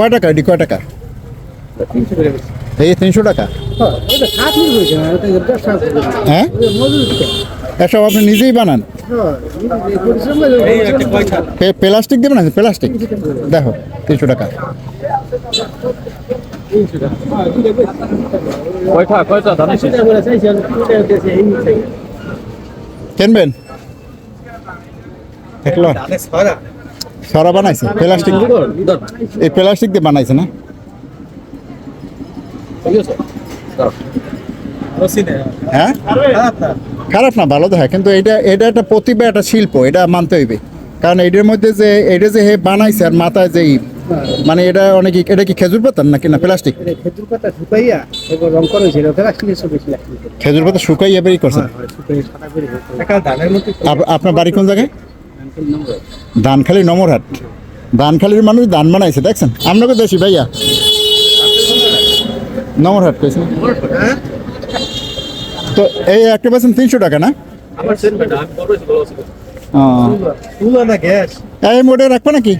কয় টাকা এটি? কয় টাকা? এই তিনশো টাকা? হ্যাঁ? এসব আপনি নিজেই বানান। হ্যাঁ প্লাস্টিক দেবেন না প্লাস্টিক? দেখো তিনশো টাকা। কিনবেন? দেখল সরা বানাইছে? প্লাস্টিক? এই প্লাস্টিক দিয়ে বানাইছে না? হ্যাঁ? খারাপ না ভালো দেখা কিন্তু এটা এটা একটা প্রতিভা একটা শিল্প এটা মানতে হইবে। কারণ এটার মধ্যে যে এটা যে হে বানাইছে আর মাথায় যে মানে এটা অনেক এটা কি খেজুর পাতার নাকি না প্লাস্টিক? খেজুর পাতা শুকাইয়া রং করা হয়েছিল ওটা রাখলে সব বেশি লাগছে খেজুর পাতা শুকাই এবারই করছেন শুকাইয়া সাদা করে আপনার বাড়ি কোন জায়গায়? ধানখালি নমরহাট ধানখালির মানুষ ধান বানাইছে দেখছেন? আপনাকে দেশি ভাইয়া। নমরহাট পেয়েছেন তো এই একটা পেয়েছেন তিনশো টাকা না। এই মোটে রাখব নাকি?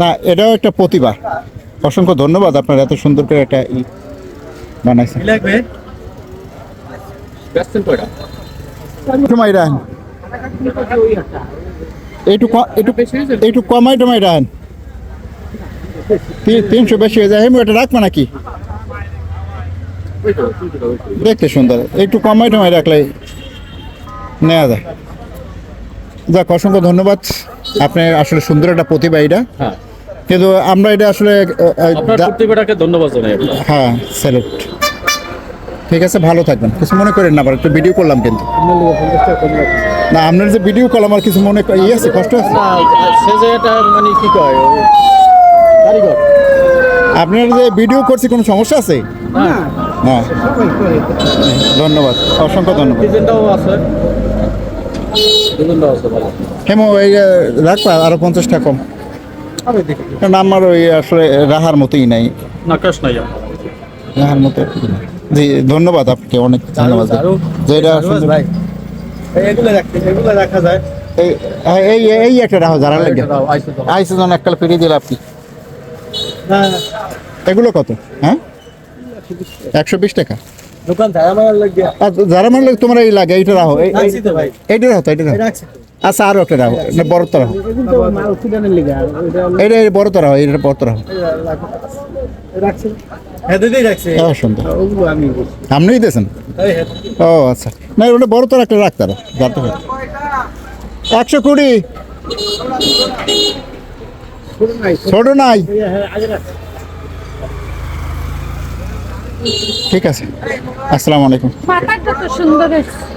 না এটাও একটা প্রতিভা অসংখ্য ধন্যবাদ আপনার এত সুন্দর করে একটা বানাইছেন। সময় একটু একটু কমাই টমাই রাখেন তিনশো বেশি হয়ে যায় আমি ওটা রাখব নাকি? দেখতে সুন্দর একটু কমাই টমাই রাখলে নেওয়া যায়। যাক অসংখ্য ধন্যবাদ। আপনি আসলে সুন্দর একটা প্রতিভা এটা হ্যাঁ। কিন্তু আমরা এটা আসলে আপনার প্রতিভাটাকে ধন্যবাদ জানাই। হ্যাঁ স্যালুট ঠিক আছে ভালো থাকবেন। কিছু মনে করেন না আবার একটু ভিডিও করলাম কিন্তু। না আপনার যে ভিডিও করলাম আর কিছু মনে ই আছে কষ্ট আছে? না সে যে এটা মানে কি কয় আপনার যে ভিডিও করছি কোনো সমস্যা আছে? না, হ্যাঁ ধন্যবাদ অসংখ্য ধন্যবাদ। হেমো এই রাখবা আরও পঞ্চাশ টাকা কম। কারণ আমার ওই আসলে রাহার মতোই নাই। না কাশ নাই রাহার মতো জি ধন্যবাদ আপনাকে অনেক ধন্যবাদ। যে এটা সুন্দর- এগুলো রাখা যায়। এই হ্যাঁ, এই এই একটা যারা লাগে এটা এককাল ফিরিয়ে দিল আপনি। এগুলো কত? হ্যাঁ? একশো বিশ টাকা। দোকান যারা মানে তোমার এই লাগে এইটা এইটা রাহো আচ্ছা আরও একটা বড় তো এইটা এই বড় তো বড় তো আপনিই দিয়েছেন? ও আচ্ছা। না ওটা বড় তো যাতে একশো কুড়ি। ছোট নাই। হ্যাঁ ঠিক আছে। আসসালামু আলাইকুম। সুন্দর এসছে